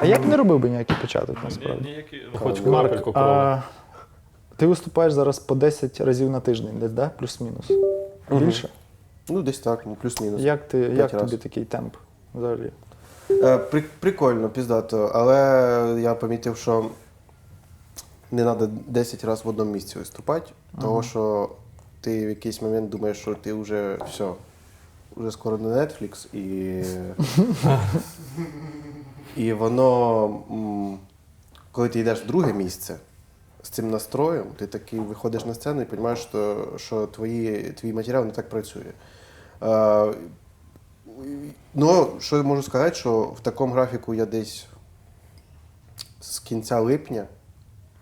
А я б не робив би ніякий початок насправді. Ніякі Хоч Марк, крапельку а, ти виступаєш зараз по 10 разів на тиждень, десь, да? плюс-мінус. Більше? Ну, десь так, ну, плюс-мінус. Як, ти, як раз. тобі такий темп взагалі? Е, при, прикольно, піздато, але я помітив, що не треба 10 разів в одному місці виступати, тому що ти в якийсь момент думаєш, що ти вже все, вже скоро не Netflix, і, і воно, коли ти йдеш в друге місце з цим настроєм, ти такий виходиш на сцену і розумієш, що, що твої, твій матеріал не так працює. Ну, що я можу сказати, що в такому графіку я десь з кінця липня,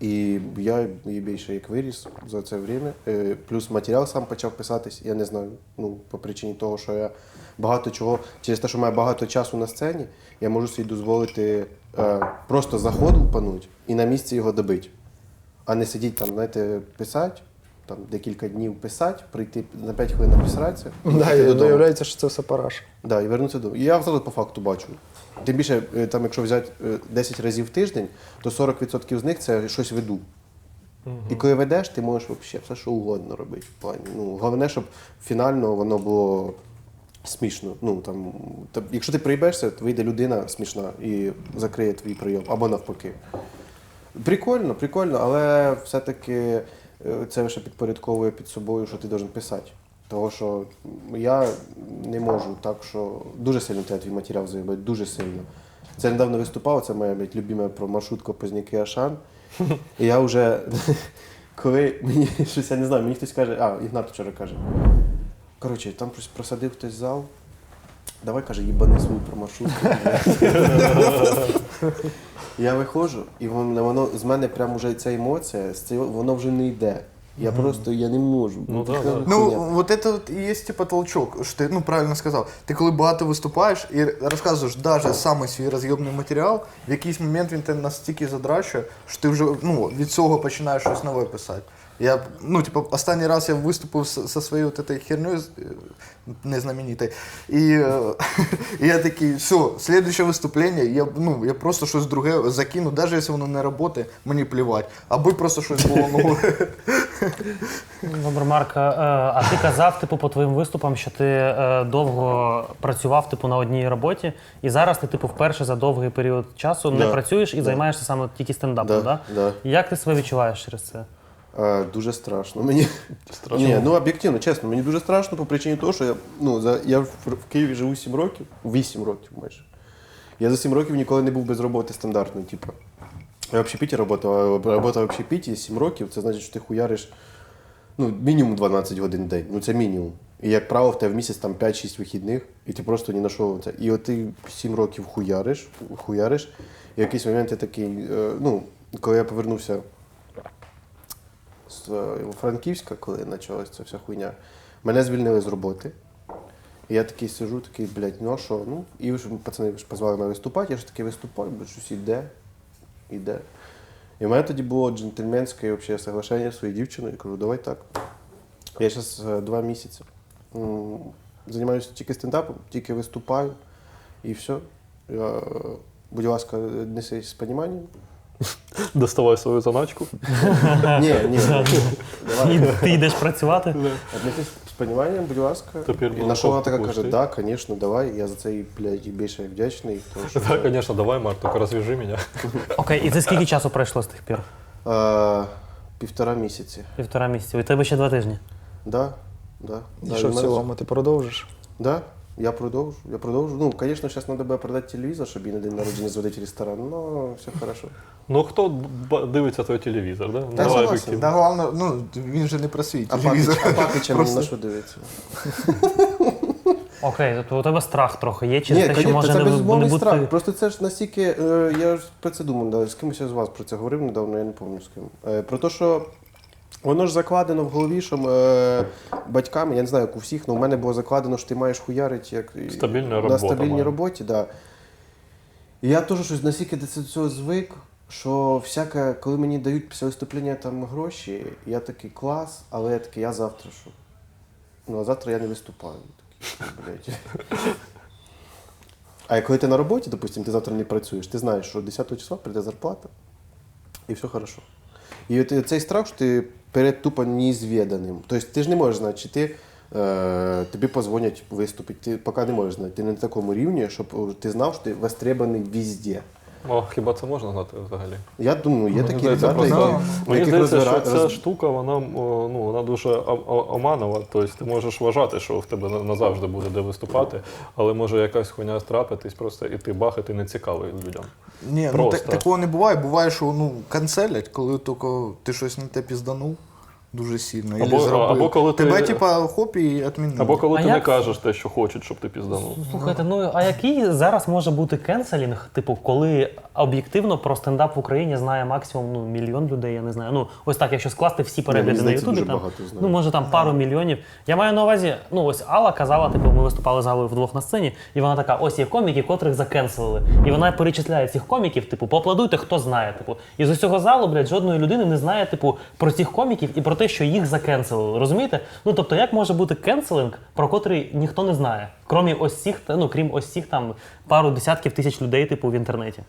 і я більше як виріс за це время. Е, Плюс матеріал сам почав писатись, я не знаю. Ну, по причині того, що я багато чого, через те, що маю багато часу на сцені, я можу собі дозволити е, просто заход лупануть і на місці його добити. А не сидіти там, знаєте, писати, там декілька днів писати, прийти на 5 хвилин написатися. і Да, і виявляється, що це все параш. Да, і вернутися до. І я взагалі по факту бачу. Тим більше, е, там, якщо взяти е, 10 разів в тиждень, то 40% з них це щось веду. І коли ведеш, ти можеш взагалі все, що угодно робити. В плані. Ну, головне, щоб фінально воно було смішно. Ну, там, та, якщо ти приїбешся, то вийде людина смішна і закриє твій прийом, або навпаки. Прикольно, прикольно, але все-таки е, це ще підпорядковує під собою, що ти должен писати. Тому що я не можу так, що дуже сильно тебе твій матеріал заїбать, дуже сильно. Це недавно виступав, це моя блядь, любима про маршрутку Позняки Ашан. І я вже, коли мені щось, я не знаю, мені хтось каже, а, Ігнат вчора каже. Коротше, там щось просадив хтось зал. Давай, каже, їбани свою про маршрутку. Я виходжу, і воно, воно з мене прям уже ця емоція, з цього- воно вже не йде. Я просто я не можу. Ну, так, да, да. Ну, вот это вот и есть типа толчок, що ти ну правильно сказав. Ти коли багато виступаєш і розказуєш навіть саме свій роз'ємний матеріал, в якийсь момент він тебе настільки задрачує, що ти вже ну, від цього починаєш щось нове писати. Я, ну, типу, останній раз я виступив зі своєю от этой хернею е, незнаменитою. І, е, і я такий, все, слідуюче виступлення, я, ну, я просто щось друге закину, навіть якщо воно не працює, мені плівати. Аби просто щось було нове. Добре, Марк, е, а ти казав, типу, по твоїм виступам, що ти довго працював типу, на одній роботі, і зараз ти, типу, вперше за довгий період часу не Да. працюєш і Да. займаєшся саме тільки стендапом, Да, да? да. Як ти себе відчуваєш через це? А, дуже страшно. Мені Страшно? Ні, ну об'єктивно, чесно, мені дуже страшно по причині того, що я, ну, за, я в, в Києві живу 7 років, 8 років майже. Я за 7 років ніколи не був без роботи стандартної, типу. Я в общепіті працював, а робота в общепіті 7 років, це значить, що ти хуяриш ну, мінімум 12 годин в день. Ну це мінімум. І як правило, в тебе в місяць там 5-6 вихідних, і ти просто на що це. І от ти 7 років хуяриш, хуяриш, і в якийсь момент я такий, е, ну, коли я повернувся з е, Франківська, коли почалася ця вся хуйня, мене звільнили з роботи. І я такий сижу, такий, блядь, ну що? Ну, і вже пацани ж позвали мене виступати, я ж таки виступаю, бо щось іде, іде. І в мене тоді було джентльменське вообще, соглашення зі своєю дівчиною. Я кажу, давай так. Я зараз два місяці займаюся тільки стендапом, тільки виступаю, і все. Я, е, будь ласка, несись з поніманням. Доставай свою заначку. Ні, ні, давай. Ти йдеш працювати? Отнесись з поніманням, будь ласка. Тепер і на що вона така каже, ти. да, звісно, давай. Я за це їй, блядь, і більше вдячний. Тому що, Да, конечно, давай, Марк, только развяжи меня. Окей, і це скільки часу пройшло з тих пір? е, півтора місяці. Півтора місяці. У тебе ще два тижні. Да, да, І що в мене- цілому, ти продовжиш? Да, я продовжу, я продовжу. Ну, звісно, зараз треба буде продати телевізор, щоб їй на день народження зводити ресторан, але все хорошо. Ну хто б- дивиться твій телевізор, да? Давай согласен. Да, головне, ну, він же не про свій А телевізор. папич, а папича Просто- на що дивиться? Окей, тобто у тебе страх трохи є через Ні, те, що конечно, може це не, не безумовний бути. страх. Просто це ж настільки. Е, я ж про це думав, да, з кимось я з вас про це говорив недавно, я не пам'ятаю з ким. Е, про те, що воно ж закладено в голові, що е, батьками, я не знаю, як у всіх, але в мене було закладено, що ти маєш хуярити як Стабільна на робота стабільній має. роботі. Да. І я теж щось настільки до цього звик, що всяке, коли мені дають після виступлення там гроші, я такий клас, але я такий, я завтра що? Ну, а завтра я не виступаю. Такий, блядь. А коли ти на роботі, допустим, ти завтра не працюєш, ти знаєш, що 10 числа прийде зарплата, і все хорошо. І от цей страх, що ти перед тупо неізвіданим. Тобто ти ж не можеш знати, чи ти. Е, тобі позвонять виступити. Ти поки не можеш знати. Ти не на такому рівні, щоб ти знав, що ти востребований везде. О, хіба це можна знати взагалі? Я думаю, є Мені такі здається, ребята, просто- які, Мені здається, що ця штука, вона, ну, вона дуже оманова. Тобто ти можеш вважати, що в тебе назавжди буде де виступати, але може якась хуйня трапитись, просто і ти бах, і ти не цікавий людям. Ні, ну Просто. так, такого не буває. Буває, що ну, канцелять, коли тільки ти щось не те пізданув дуже сильно. Або- Або, зробив. або коли ти- Тебе, типа, хоп і відмінили. Або коли А ти не як- кажеш те, що хочуть, щоб ти пізданув. Слухайте, ну а який зараз може бути кенселінг, типу, коли об'єктивно про стендап в Україні знає максимум ну, мільйон людей, я не знаю. Ну, ось так, якщо скласти всі перегляди на здається, Ютубі, дуже там, багато знає. ну може там пару мільйонів. Я маю на увазі, ну ось Алла казала, типу, ми виступали з Аллою вдвох на сцені, і вона така: ось є коміки, котрих закенселили. І вона перечисляє цих коміків, типу, поаплодуйте, хто знає. Типу, і з усього залу, блядь, жодної людини не знає, типу, про цих коміків і про те, що їх закенселили. Розумієте? Ну тобто, як може бути кенселинг, про котрий ніхто не знає, крім ось цих, ну крім ось цих там пару десятків тисяч людей, типу, в інтернеті.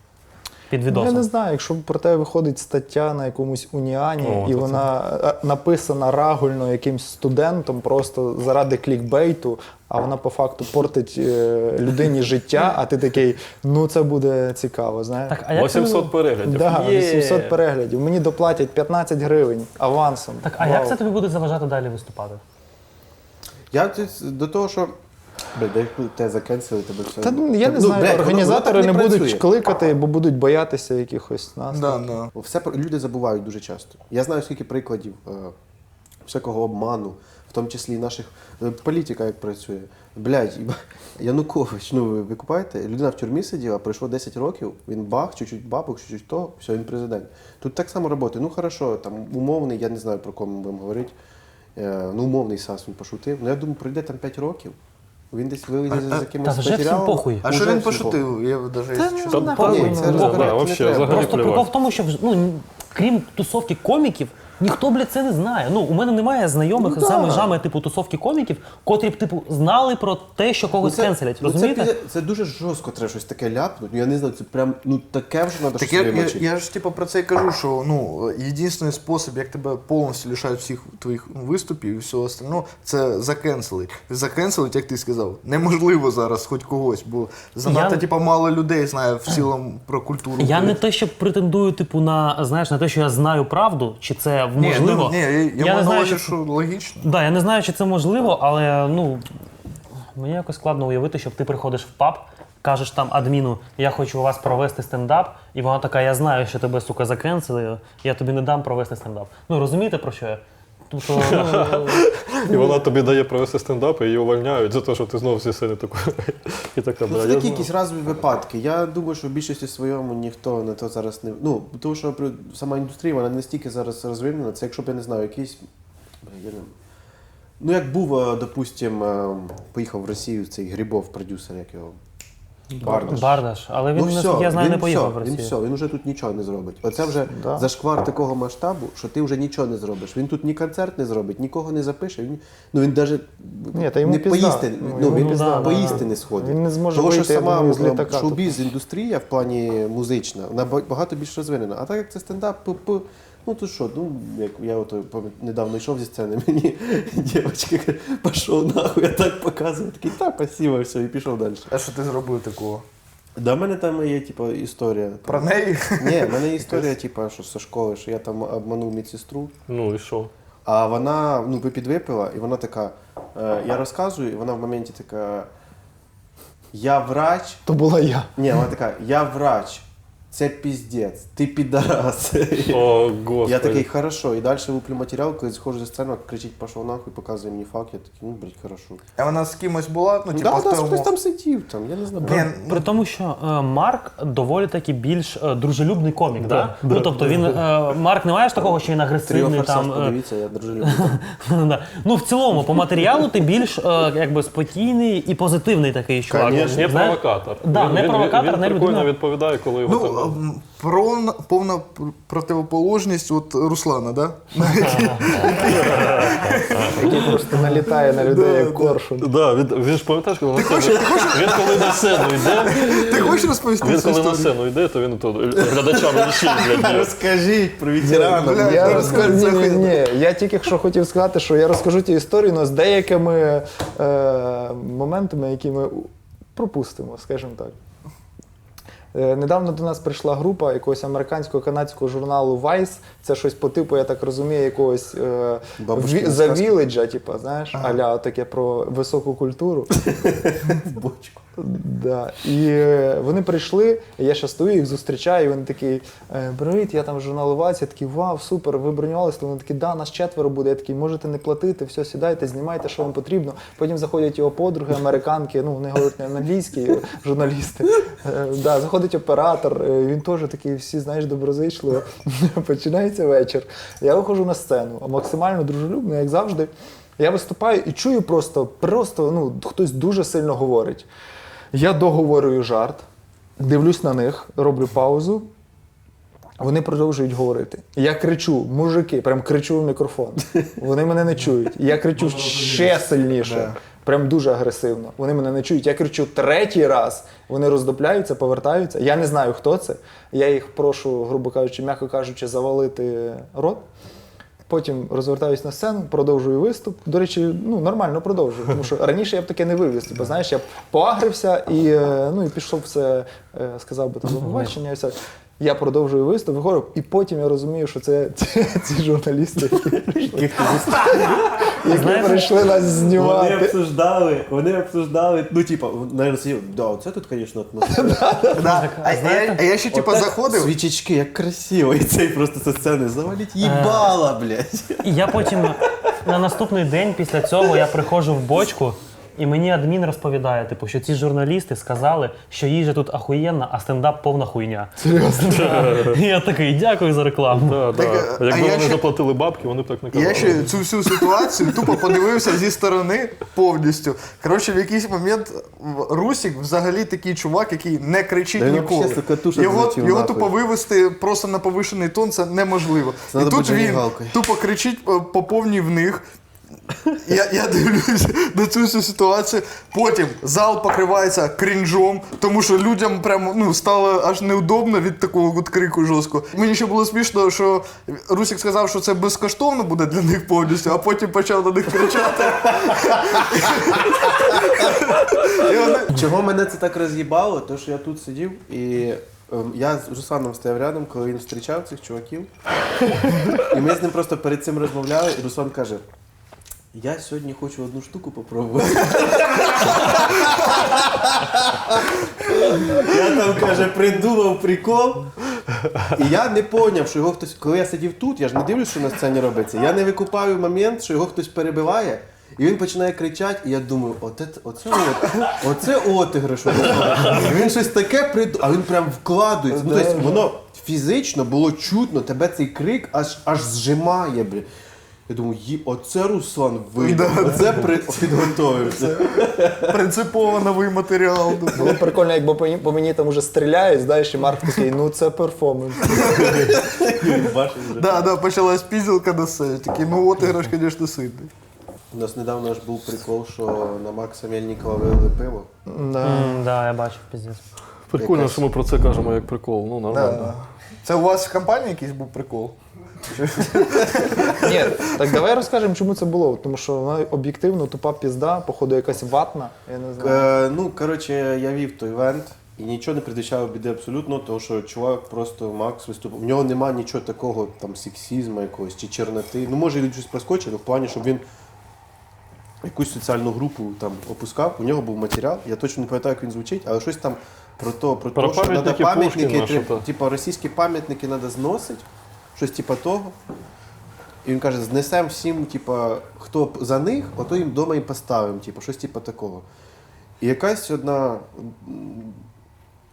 Під Ну, я не знаю, якщо про тебе виходить стаття на якомусь уніані, О, і вона е, написана рагульно якимсь студентом просто заради клікбейту, а вона по факту портить е, людині життя, а ти такий, ну це буде цікаво, знаєш. Так, а як 800 ви- переглядів. Да, 800 переглядів. Мені доплатять 15 гривень авансом. Так, а як це тобі буде заважати далі виступати? Я до того, що. Бля, де коли тебе закенсили, тебе все. Та ну, я не Ну, знаю, воно- організатори воно не, так будуть працює. кликати, бо будуть боятися якихось нас. Да, да. Все про- люди забувають дуже часто. Я знаю скільки прикладів е, всякого обману, в тому числі і наших е, політика, як працює. Блядь, і ба- Янукович, ну ви, ви купаєте? Людина в тюрмі сиділа, пройшло 10 років, він бах, чуть-чуть бабок, чуть-чуть то, все, він президент. Тут так само роботи. Ну хорошо, там умовний, я не знаю про кого ми будемо говорити. Е, ну, умовний САС він пошутив. Ну я думаю, пройде там 5 років. Він десь вилізе А- з якимось та вже всім матеріалом. похуй. А Уже що він всім пошутив? Я навіть Та якщо Та чесно. нахуй. Ні, це Да, розбирати не треба. взагалі Просто прикол в тому, що ну, крім тусовки коміків, ніхто, блядь, це не знає. Ну, у мене немає знайомих Ну, за межами типу тусовки коміків, котрі б типу знали про те, що когось Ну, кенселять. ну, Розумієте? Це, це дуже жорстко треба щось таке ляпнути. Ну я не знаю, це прям ну таке вже треба Так щось я, я, вимочити. я ж типу про це і кажу, що ну єдиний спосіб, як тебе повністю лишають всіх твоїх виступів і всього остального, це закенселить. Закенселить, як ти сказав, неможливо зараз хоч когось, бо занадто Я- типу, мало людей знає в цілому про культуру. Я не те, що претендую, типу, на знаєш, на те, що я знаю правду, чи це можливо. Ні, ні, я, я, не знаю, що що логічно. Да, я не знаю, чи це можливо, але ну мені якось складно уявити, щоб ти приходиш в паб, кажеш там адміну, я хочу у вас провести стендап, і вона така, я знаю, що тебе, сука, закенсили, я тобі не дам провести стендап. Ну розумієте про що я? Тобто, ну, І вона тобі дає провести стендап, і її увольняють за те, що ти знову зі сцени таку. І така, Ну, бля, це я такі знаю. якісь разові випадки. Я думаю, що в більшості своєму ніхто на то зараз не. Ну, тому що сама індустрія вона не стільки зараз розвинена. Це якщо б я не знаю, якийсь. Бля, я не... Ну, як був, е, допустим, е, поїхав в Росію цей Грибов, продюсер, як його. Бардаш. Бардаш, але він, Ну, все, я знаю, він не поїхав все, в Росію. Він все, він вже тут нічого не зробить. Оце вже Да. зашквар такого масштабу, що ти вже нічого не зробиш. Він тут ні концерт не зробить, нікого не запише. Він, ну він навіть Ні, та йому не пізда. поїсти, Ну, ну, він пізда, поїсти да. не сходить. Він не зможе Тому що сама думаю, з літака шоу-біз-індустрія в плані музична, вона багато більш розвинена. А так як це стендап, п-п, ну то що, ну як я от недавно йшов зі сцени, мені дівчинка каже, пішов нахуй, я так показую, такий, та, спасибо, все, і пішов далі. А що ти зробив такого? Да, в мене там є, типу, історія. Про неї? Ні, в мене історія, типу, що зі школи, що я там обманув медсестру, Ну і що? а вона ну, підвипила, і вона така. Е, я розказую, і вона в моменті така. Я врач. То була я. Ні, вона така, я врач. Це піздець, ти підарас. О, господи. Я такий, хорошо. І далі виплю матеріал, коли схожу зі сцену, кричить, пішов нахуй, показує мені факт, я такий, ну, блядь, хорошо. А вона з кимось була? Ну, Ну, типа, да, да, тому- хтось там сидів, там, я не знаю. Ні, При тому, що е, Марк доволі таки більш е, дружелюбний комік, да? да, ну тобто він е, Марк не маєш такого, що він агресивний Тріофорсаж, там. е, подивіться, я дружелюбний. Да. Ну, в цілому, по матеріалу ти більш е, якби спокійний і позитивний такий чувак. Не Знаєш? провокатор. Да, не провокатор, він, не він прикольно людина. відповідає, коли його Ну, там повна, повна противоположність от Руслана, да? Який просто налітає на людей як коршун. Да, він, він ж пам'ятаєш, коли на сцену, він коли на сцену йде, Ти хочеш розповісти він коли на сцену йде, то він то глядачам лічить, блядь. Розкажіть про ні, ні, ні. Я тільки що хотів сказати, що я розкажу ті історії, але з деякими е, моментами, які ми пропустимо, скажімо так. Е, Недавно до нас прийшла група якогось американського канадського журналу Vice. Це щось по типу, я так розумію, якогось е, ві- за сказка. типу, знаєш, аля таке про високу культуру. Бочку. Да. І е, вони прийшли, я ще стою, їх зустрічаю, і вони такі, е, привіт, я там з журналу Вася, я вау, супер, ви бронювалися? Вони такі, да, нас четверо буде. Я такий, можете не платити, все, сідайте, знімайте, що вам потрібно. Потім заходять його подруги, американки, ну вони говорять не англійські, журналісти. Е, Да, заходить оператор, він теж такий, всі, знаєш, доброзичливо. Починається вечір. Я виходжу на сцену, максимально дружелюбно, як завжди. Я виступаю і чую просто, просто ну, хтось дуже сильно говорить. Я договорюю жарт, дивлюсь на них, роблю паузу. Вони продовжують говорити. Я кричу, мужики, прям кричу в мікрофон. Вони мене не чують. Я кричу ще сильніше, прям дуже агресивно. Вони мене не чують. Я кричу третій раз. Вони роздопляються, повертаються. Я не знаю, хто це. Я їх прошу, грубо кажучи, м'яко кажучи, завалити рот. Потім розвертаюсь на сцену, продовжую виступ. До речі, ну нормально продовжую. Тому що раніше я б таке не вивіз. Бо знаєш, я б поагрився і, е, ну, і пішов все, е, сказав би там до побачення. Я продовжую виступ, виходжу, і потім я розумію, що це ці, ці журналісти, які прийшли нас Вони знімати. обсуждали, вони обсуждали, ну типа, наверное, сидів, да, оце тут, звісно, атмосфера. Да. А, я, а я ще типа Отак заходив. Свічечки, як красиво, і цей просто це сцени завалить їбала, блядь. І я потім на наступний день після цього я приходжу в бочку. І мені адмін розповідає, типу, що ці журналісти сказали, що їжа тут ахуєнна, а стендап повна хуйня. Серйозно? І я такий, дякую за рекламу. Да, да. Так, а Якби я вони ще- заплатили бабки, вони б так не казали. Я ще цю всю ситуацію тупо подивився зі сторони повністю. Коротше, в якийсь момент в- Русік взагалі такий чувак, який не кричить Да він ніколи. вообще з катушок Його, злетів його нахуй. тупо вивести просто на повишений тон це неможливо. Це І тут бути він тупо кричить е, по повній в них. Я, я дивлюсь на цю всю ситуацію. Потім зал покривається крінжом, тому що людям прямо ну стало аж неудобно від такого от крику жорсткого. Мені ще було смішно, що Русік сказав, що це безкоштовно буде для них повністю, а потім почав на них кричати. Чого мене це так роз'їбало? То що я тут сидів і ем, я з Русланом стояв рядом, коли він зустрічав цих чуваків. І ми з ним просто перед цим розмовляли, і Руслан каже. Я сьогодні хочу одну штуку попробувати. Я там каже, придумав прикол. І я не поняв, що його хтось. Коли я сидів тут, я ж не дивлюсь, що на сцені робиться. Я не викупаю момент, що його хтось перебиває, і він починає кричати, і я думаю, оце, оце, оце. І він щось таке придумав, а він прям вкладується. Ну, тобто, воно фізично було чутно, тебе цей крик аж, аж зжимає, блін. Я думаю, «Ї- оце Руслан вийде, оце при... підготовився. принципово новий матеріал. Було прикольно, якби по, по мені там уже стріляють, знаєш, і Марк такий, ну це перформанс. Бачиш, вже. Да, да, почалась пізділка на сцені. Такий, ну от іграш, звісно, сильний. У нас недавно ж був прикол, що на Макса Мельникова вилили пиво. Да. М, Да, я бачив піздець. Прикольно, Якась- що ми про це кажемо як прикол. Ну, нормально. Це у вас в компанії якийсь був прикол? Ні, так давай розкажемо, чому це було. Тому що вона об'єктивно тупа пізда, походу якась ватна. Я не знаю. Е, ну, коротше, я вів той івент і нічого не предвіщало біди абсолютно, тому що чувак просто Макс виступав. В нього нема нічого такого, там, сексізму якогось чи чорноти. Ну, може, він щось проскочив, але в плані, щоб він якусь соціальну групу там опускав. У нього був матеріал. Я точно не пам'ятаю, як він звучить, але щось там про то, про, Про то, що треба пам'ятники то. типу, російські пам'ятники треба зносити, щось типу того. І він каже, знесемо всім, типа, хто за них, ото їм вдома і поставимо, типу, щось типу такого. І якась одна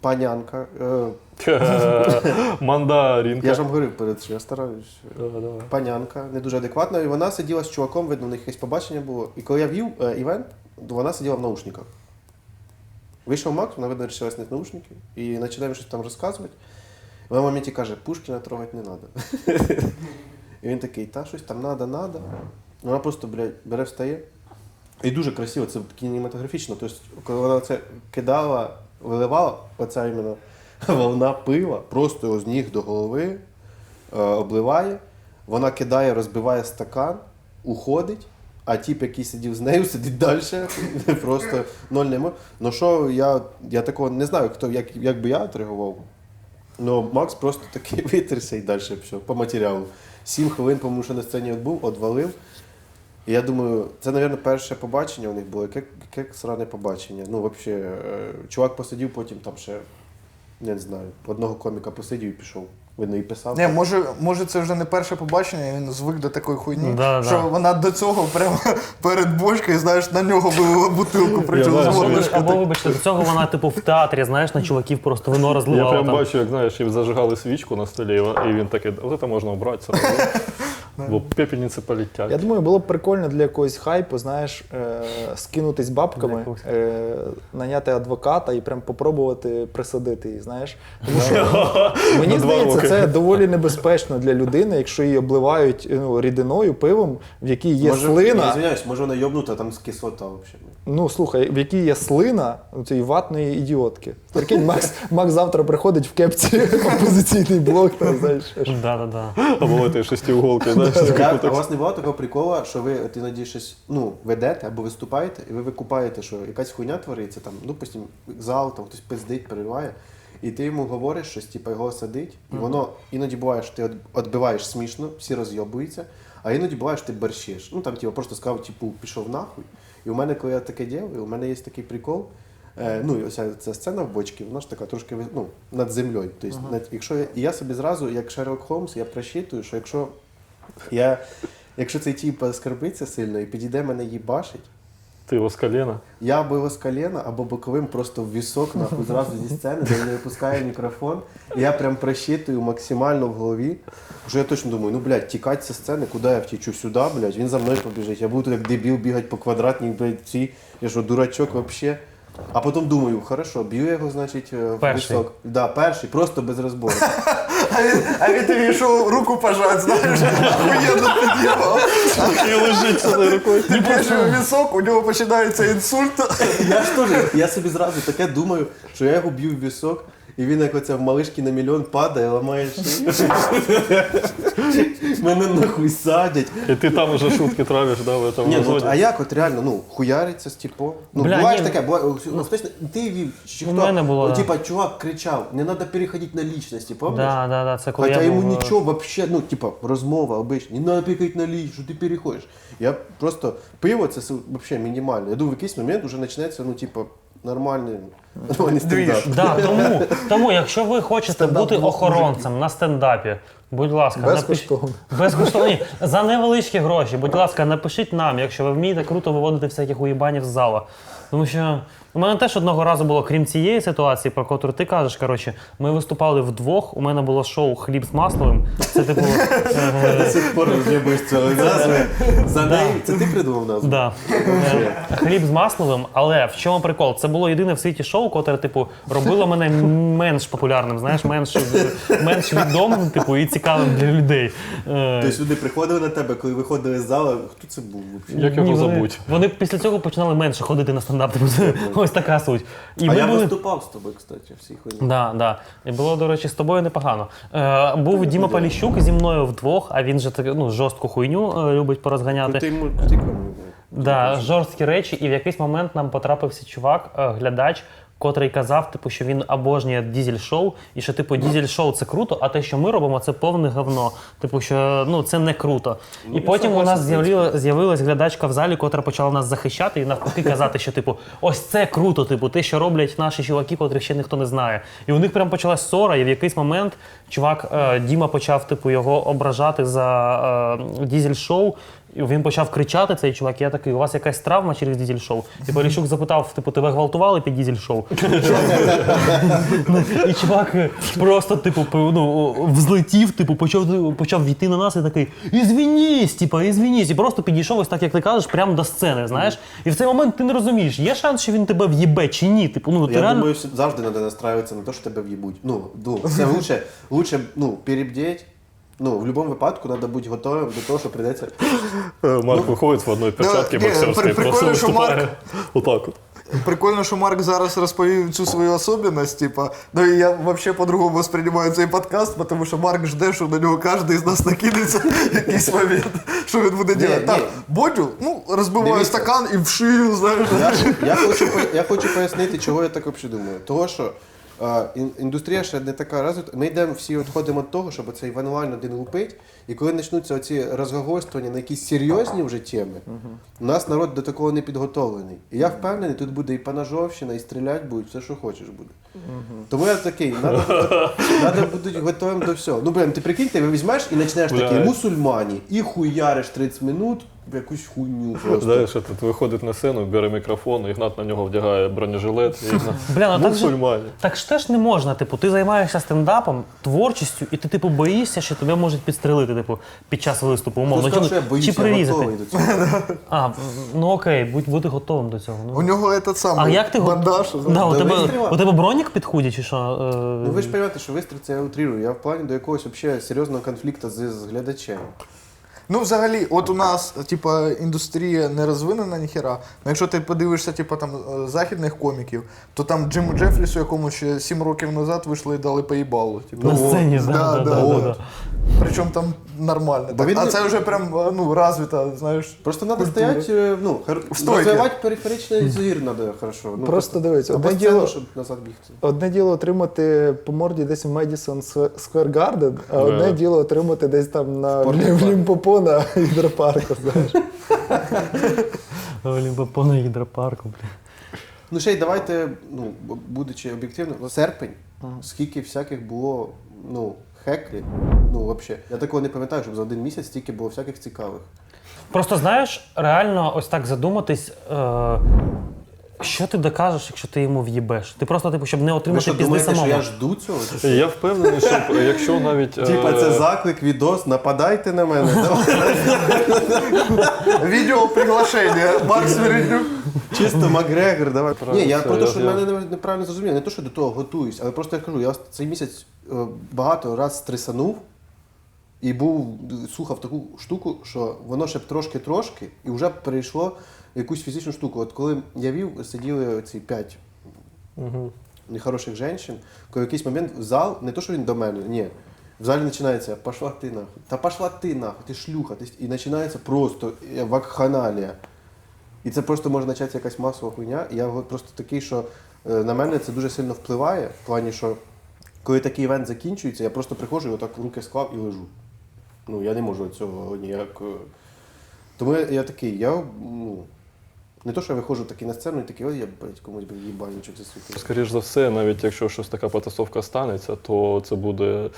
панянка, е, Мандарінка. я ж вам говорив перед, що я стараюсь. Панянка, не дуже адекватна, і вона сиділа з чуваком, видно, у них якесь побачення було. І коли я вів е, івент, то вона сиділа в наушниках. Вийшов Макс, вона видно вирішила зняти наушники і починає щось там розказувати. Вона в моменті каже, Пушкіна трогати не треба. І він такий, та щось там надо, надо. Вона просто, бере, встає. І дуже красиво, це кінематографічно. Тобто, коли вона це кидала, виливала, оця іменно волна пива, просто його з ніг до голови е, обливає, вона кидає, розбиває стакан, уходить, а тіп, який сидів з нею, сидить далі, просто ноль не може. Ну що, я, я такого не знаю, хто, як, як би я отреагував. Ну, Макс просто такий витерся і далі все, по матеріалу. Сім хвилин, по-моєму, що на сцені був, одвалив. І я думаю, це, мабуть, перше побачення у них було. Яке, яке сране побачення. Ну, взагалі, чувак посидів, потім там ще, не знаю, одного коміка посидів і пішов. Видно, і писав. Не, може, може це вже не перше побачення, і він звик до такої хуйні, Да-да. що вона до цього прямо перед бочкою, знаєш, на нього вилила бутилку, причому знаю, з що він- водочкою. Або, вибачте, до цього вона, типу, в театрі, знаєш, на чуваків просто вино Я розливала. прям там. бачу, як знаєш, їм зажигали свічку на столі, і він такий, от це можна обрати. Бо пепельниці полетять. Я думаю, було б прикольно для якогось хайпу, знаєш, е, скинутись бабками, е, наняти адвоката і прям попробувати присадити її, знаєш. Тому що мені здається, роки. це доволі небезпечно для людини, якщо її обливають ну, рідиною, пивом, в якій є може, слина. Я звиняюсь, може вона йобнута, там з кислота взагалі. Ну слухай, в якій є слина у цієї ватної ідіотки. Прикинь, Макс, Макс завтра приходить в кепці опозиційний блок, там, знаєш. ще щось. Да-да-да. Або ти шестиуголки, знаєш, Я, а у вас не було такого приколу, що ви от іноді щось ну, ведете або виступаєте, і ви викупаєте, що якась хуйня твориться, там, ну, постійно, зал, там хтось пиздить, перериває, і ти йому говориш щось, типу, його садить, і воно іноді буває, що ти відбиваєш смішно, всі розйобуються, а іноді буває, що ти борщиш. Ну там типу, просто сказав, типу, пішов нахуй. І у мене, коли я таке ділаю, у мене є такий прикол. Е, ну, і ось ця сцена в бочці, вона ж така трошки ну, над землею. Тобто, над, якщо я, і я собі зразу, як Шерлок Холмс, я просчитую, що якщо я, якщо цей тіп оскорбиться сильно і підійде мене їбашить, Ти його з коліна. я або його з коліна, або боковим просто в вісок, нахуй зразу зі сцени, де не випускає мікрофон. І я прям просчитую максимально в голові. Вже я точно думаю, ну блядь, тікати зі сцени, куди я втічу? Сюди, блядь, він за мною побіжить. Я буду як дебіл бігати по квадратній, блядь, цій. Я що, дурачок вообще. А потім думаю, хорошо, б'ю я його, значить, е, в Перший. висок. Да, перший, просто без розбору. А він, а він тобі йшов руку пожать, знаєш, охуєнно під'їхав. І лежить цією рукою. І перший вісок, у нього починається інсульт. Я ж теж, я собі зразу таке думаю, що я його б'ю в вісок, і він як оце в малишки на мільйон падає, ламає шию. Мене нахуй садять. І ти там уже шутки травиш, да, в этом Ні, ну, зоні. а як от реально, ну, хуяриться з типу. Ну, Бля, буває ж ні, таке, буває, ну, хтось, ти вів, чи У хто, мене було, ну, да. типа, чувак кричав, не треба переходити на лічності, пам'ятаєш? Да, да, да, це коли Хоча я йому був, е, нічого вообще, ну, типа, розмова обична, не треба переходити на ліч, що ти переходиш. Я просто, пиво це с- вообще мінімально. Я думаю, в якийсь момент вже почнеться, ну, типа, нормальний, нормальний стендап. Да, тому, тому, якщо ви хочете Стендап бути двох охоронцем на стендапі, будь ласка. Безкоштовно. Безкоштовно. Ні, За невеличкі гроші, будь ласка, напишіть нам, якщо ви вмієте круто виводити всяких уїбанів з зала. Тому що у мене теж одного разу було, крім цієї ситуації, про яку ти кажеш. Коротше, ми виступали вдвох. У мене було шоу Хліб з масловим. Це типу. е, До сих пор роз'єбуєш цього назви. За неї, це ти придумав назву? Да. Е, Хліб з масловим, але в чому прикол? Це було єдине в світі шоу, котре, типу, робило мене менш популярним, знаєш, менш, менш відомим, типу, і цікавим для людей. Тобто люди приходили на тебе, коли виходили з зала, хто це був? Як його ні, вони, забудь? вони після цього починали менше ходити на стендап. Ось така суть. І А ми я були... виступав з тобою, кстати, всі хуйні. Да, да. І було, до речі, з тобою непогано. Е, був Діма Поліщук зі мною вдвох, а він же так, ну, жорстку хуйню е, любить порозганяти. Ти йому ти кому? Да, жорсткі речі, і в якийсь момент нам потрапився чувак, е, глядач, котрий казав, типу, що він обожнює дізель-шоу, і що, типу, дізель-шоу це круто, а те, що ми робимо, це повне говно. Типу, що ну це не круто. І потім у нас з'явила- з'явилась глядачка в залі, котра почала нас захищати і навпаки казати, що типу, ось це круто, типу, те, що роблять наші чуваки, котрих ще ніхто не знає. І у них прям почалась ссора, і в якийсь момент чувак е, Діма почав типу його ображати за е, дізель-шоу. І він почав кричати, цей чувак. і Я такий, у вас якась травма через дізель-шоу? І Поліщук запитав, типу, тебе гвалтували під дізель-шоу? І чувак просто, типу, ну, взлетів, типу, почав, почав йти на нас і такий ізвінісь, типу, ізвінісь. І просто підійшов ось так, як ти кажеш, прямо до сцени, знаєш. І в цей момент ти не розумієш, є шанс, що він тебе в'їбе чи ні. Типу, ну ти Я реально. думаю, завжди треба настраюватися на те, що тебе в'їбуть. Ну, ну, це лучше, лучше ну, перебдіть. Ну, в будь-якому випадку треба бути готовим до того, що прийдеться. Е, Марк виходить в одній перчатці ні, боксерській, при- просто прикольно, що виступає. Марк- Отак от. Прикольно, що Марк зараз розповів цю свою особливість, типа, ну і я взагалі по-другому восприймаю цей подкаст, тому що Марк жде, що на нього кожен із нас накинеться в якийсь момент, що він буде Ні, робити. Так, Бодю, ну, розбиваю Дивіться. стакан і в шию, знаєш. Я, я, хочу, по- я хочу пояснити, чого я так взагалі думаю. Того, що ін- індустрія ще не така розвита. Ми йдемо всі відходимо від того, щоб цей вануально один лупить. І коли почнуться оці розгогольствування на якісь серйозні вже теми, у нас народ до такого не підготовлений. І я впевнений, тут буде і панажовщина, і стріляти будуть, все, що хочеш буде. Тому я такий, треба бути готовим до всього. Ну, блин, ти прикинь, ти візьмеш і почнеш такий мусульмані, і хуяриш 30 минут якусь хуйню просто. Знаєш, тут виходить на сцену, бере мікрофон, Ігнат на нього вдягає бронежилет. І Ігнат, Бля, ну так же, мусульмані. так ж теж не можна. Типу, ти займаєшся стендапом, творчістю, і ти, типу, боїшся, що тебе можуть підстрелити, типу, під час виступу, умовно. Ну, чи, я боюся, чи прирізати. до цього. А, ну окей, будь бути готовим до цього. Ну. У нього этот А як ти го- бандаж. Да, у, тебе, у тебе бронік підходить чи що? Е, Ну ви ж розумієте, що вистріл це я утрирую. Я в плані до якогось вообще серйозного конфлікту з, з глядачем. Ну, взагалі, от у нас, типа, індустрія не розвинена ніхера. Ну, якщо ти подивишся, типа, там, е, західних коміків, то там Джиму Джефрісу, якому ще 7 років назад вийшли і дали поїбалу. Типу. на сцені, да, да, да, да, да. Причому там нормально. Так. він А це вже прям ну, розвита, знаєш. Просто треба Культура. стояти, ну, хар... Розвивати периферичний зір треба хорошо. Ну, Просто дивись, або одне сцену, діло- щоб назад бігти. Одне діло отримати по морді десь в Медісон Square Garden, а одне діло отримати десь там на в. Лімпопо на гідропарку. Знаєш. Лімбо на гідропарку, блін. Ну ще й давайте, ну, будучи об'єктивним, серпень, скільки всяких було, ну, хеклі, ну, взагалі. Я такого не пам'ятаю, щоб за один місяць стільки було всяких цікавих. Просто знаєш, реально ось так задуматись. Е- що ти докажеш, якщо ти йому в'їбеш? Ти просто, типу, щоб не Ви отримати що пізди думаєте, що самому. я жду цього? чи що? Я впевнений, що якщо навіть. е, Типа це заклик, відос, нападайте на мене. Давай. Відео приглашення. Марк Свириднюк. Чисто Макгрегор, давай. Ні, я про те, що я- мене не- неправильно зрозуміло, не те, що до того готуюсь, але просто я кажу, я цей місяць е, багато раз стресанув і був, слухав таку штуку, що воно ще б трошки-трошки і вже перейшло в якусь фізичну штуку. От коли я вів, сиділи ці п'ять нехороших жінок, коли в якийсь момент в зал, не то, що він до мене, ні. В залі починається пошла ти нахуй. Та пошла ти нахуй, ти шлюха. Ти... І починається просто е, вакханалія. І це просто може початися якась масова хуйня. І я просто такий, що е, на мене це дуже сильно впливає, в плані, що коли такий івент закінчується, я просто приходжу і отак руки склав і лежу. Ну, я не можу цього ніяк. е. Тому я, я такий, я ну, не то, що я виходжу такий на сцену і такий, ой, я блядь, комусь блядь, їбальничок засвітив. Скоріш за все, навіть якщо щось така потасовка станеться, то це буде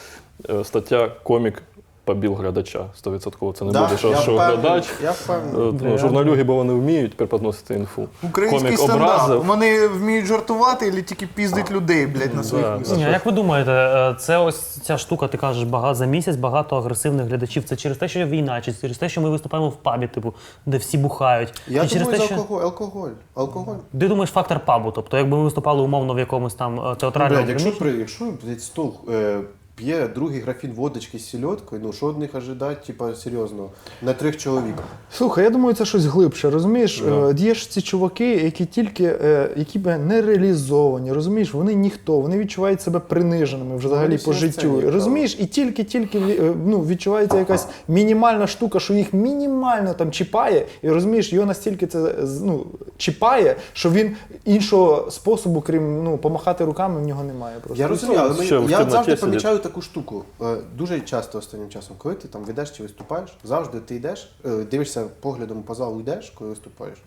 е, стаття комік побіл глядача. 100% це не Да, буде, що, я що впевнений, глядач. Я е, впевнений. ну, журналюги, бо вони вміють преподносити інфу. Український Комік стендап. образив. Вони вміють жартувати і тільки піздить людей, блядь, на своїх Да, виступах. Ні, а як ви думаєте, е, це ось ця штука, ти кажеш, багато, за місяць багато агресивних глядачів. Це через те, що війна, чи через те, що ми виступаємо в пабі, типу, де всі бухають. Я чи через думаю, те, за що алкоголь. Алкоголь. Алкоголь. ти думаєш фактор пабу? Тобто, якби ми виступали умовно в якомусь там е, театральному Блядь, якщо, приміщенні- при, якщо блядь, стол е, п'є другий графін водочки з сільоткою, ну що від них ожидати, типа, серйозно, на трьох чоловік. Слухай, я думаю, це щось глибше. Розумієш, Е, є ж ці чуваки, які тільки е, які б не реалізовані, розумієш, вони ніхто, вони відчувають себе приниженими взагалі вони по життю. розумієш, і тільки-тільки е, ну, відчувається якась мінімальна штука, що їх мінімально там чіпає, і розумієш, його настільки це ну, чіпає, що він іншого способу, крім ну, помахати руками, в нього немає. Просто Я розумію, але ми, я завжди помічаю таку штуку. Е, Дуже часто останнім часом, коли ти там ведеш чи виступаєш, завжди ти йдеш, е, дивишся поглядом по залу йдеш, коли виступаєш.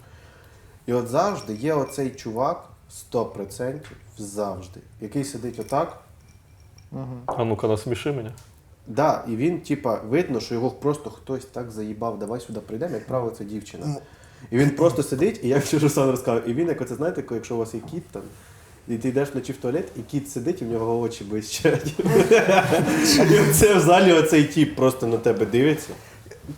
І от завжди є оцей чувак 100% завжди, який сидить отак. А ну-ка, насміши мене. Да, і він, типа, видно, що його просто хтось так заїбав, давай сюди прийдемо, як правило, це дівчина. І він просто сидить, і я ще ж сам розказав. І він, як оце знаєте, якщо у вас є кіт там, і ти йдеш вночі в туалет, і кіт сидить, і в нього очі блищать. І це в залі оцей тіп просто на тебе дивиться.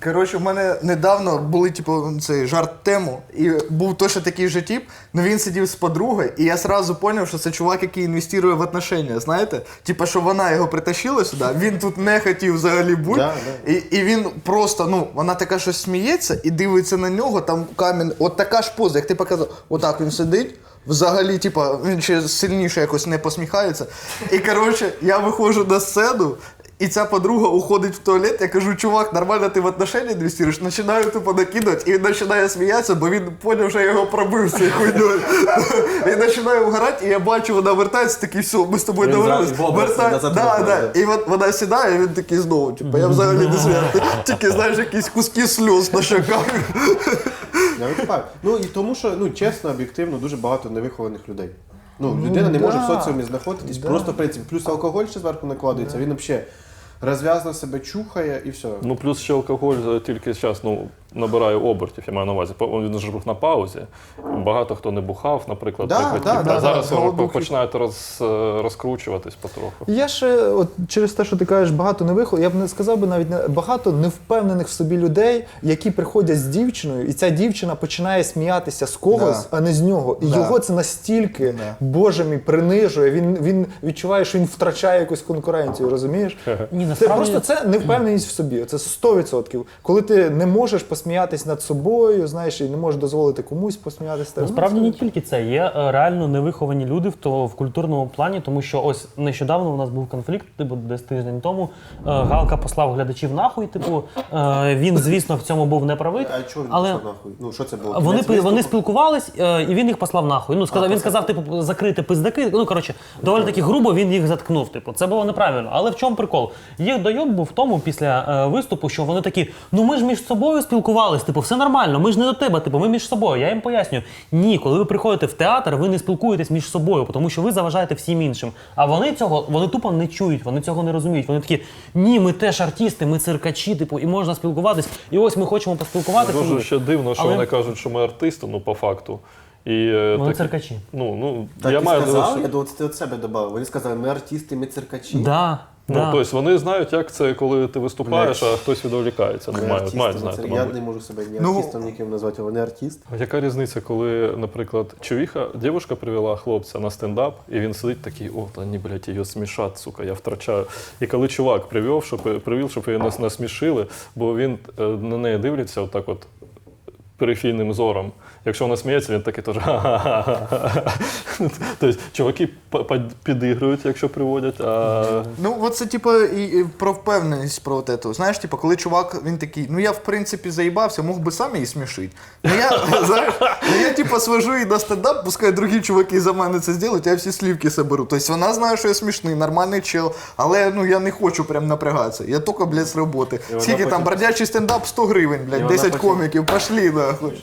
Коротше, у мене недавно були, типу, цей жарт тему, і був точно такий же тип, але він сидів з подругою, і я сразу зрозумів, що це чувак, який інвестує в отношення, знаєте? Типа, що вона його притащила сюди, він тут не хотів взагалі бути. Да, да. І, і він просто, ну, вона така щось сміється і дивиться на нього, там камінь, от така ж поза, як ти показав, отак він сидить. Взагалі, типа, він ще сильніше якось не посміхається. І коротше, я виходжу на сцену, і ця подруга уходить в туалет. Я кажу, чувак, нормально ти в отношения інвестуєш? Починаю тупо накидувати, і він починає сміятися, бо він зрозумів, що я його пробив цією хуйньою. Він починає вгорати, і я бачу, вона вертається, такий, все, ми з тобою договорились. Да, да. І от вона сідає, і він такий знову, типу, я взагалі не зв'язаний. Тільки, знаєш, якісь куски сльоз на щоках. Я відчуваю. Ну і тому, що ну чесно, об'єктивно, дуже багато невихованих людей. Ну, людина не може в соціумі знаходитись, Да. просто в принципі, плюс алкоголь ще зверху накладується, він взагалі розв'язно себе чухає і все. Ну, плюс ще алкоголь е, тільки зараз ну, набирає обертів, я маю на увазі. Він ж був на паузі. Багато хто не бухав, наприклад, Да, да, а да, зараз да, воно голодухи. починають роз, е, розкручуватись потроху. Я ще, от через те, що ти кажеш, багато невиход, я б не сказав би навіть не багато невпевнених в собі людей, які приходять з дівчиною, і ця дівчина починає сміятися з когось, Да. а не з нього. І Да. його це настільки, Да. боже мій, принижує. Він, він відчуває, що він втрачає якусь конкуренцію, розумієш? Ні, Це насправді просто це невпевненість в собі. Це 100%. Коли ти не можеш посміятись над собою, знаєш, і не можеш дозволити комусь посміятися. Ну, Насправді не тільки це. Є е, реально невиховані люди в, то, в культурному плані, тому що ось нещодавно у нас був конфлікт, типу, десь тиждень тому. Е, Галка послав глядачів нахуй. Типу, е, він, звісно, в цьому був неправий. А чого він але пішов нахуй? Ну що це було? вони, Кінець вони виступу? спілкувались, е, і він їх послав нахуй. Ну, сказав, він сказав, типу, закрити пиздаки. Ну, коротше, доволі таки грубо він їх заткнув. Типу, це було неправильно. Але в чому прикол? Їх дойоб був в тому після е, виступу, що вони такі: ну ми ж між собою спілкувались, типу, все нормально, ми ж не до тебе, типу, ми між собою. Я їм пояснюю. Ні, коли ви приходите в театр, ви не спілкуєтесь між собою, тому що ви заважаєте всім іншим. А вони цього вони тупо не чують, вони цього не розуміють. Вони такі, ні, ми теж артисти, ми циркачі, типу, і можна спілкуватись. І ось ми хочемо поспілкуватися. Дуже ще дивно, що Але- вони кажуть, що ми артисти, ну по факту. І, е, Вони такі- циркачі. Ну, ну, Так я і маю сказав, я до от себе додав. Вони сказали, ми артисти, ми циркачі. Да, Ну, да. тобто вони знають, як це, коли ти виступаєш, а хтось відволікається. Ну, Ми мають, артисти, мають знати, Я мабуть. не можу себе ні Ну, артистом, ніким назвати, вони артист. А Яка різниця, коли, наприклад, човіха, дівчинка привела хлопця на стендап, і він сидить такий, о, та ні, блядь, її смішать, сука, я втрачаю. І коли чувак привів, щоб, привів, щоб її нас насмішили, бо він е, на неї дивиться отак от перифійним зором. Якщо вона сміється, він такий теж. Тобто чуваки підігрують, якщо приводять, а Ну, от це типу і, про впевненість про это. Знаєш, типу, коли чувак він такий, ну я в принципі заїбався, мог би сам її смішити. Ну я, знаєш, ну, я типу свожу її на стендап, пускай другі чуваки за мене це зроблять, я всі слівки соберу. Тобто вона знає, що я смішний, нормальний чел, але ну я не хочу прям напрягатися. Я тільки, блядь, з роботи. Скільки там бродячий стендап 100 гривень, блядь, 10 потім- коміків, пошли хочеш.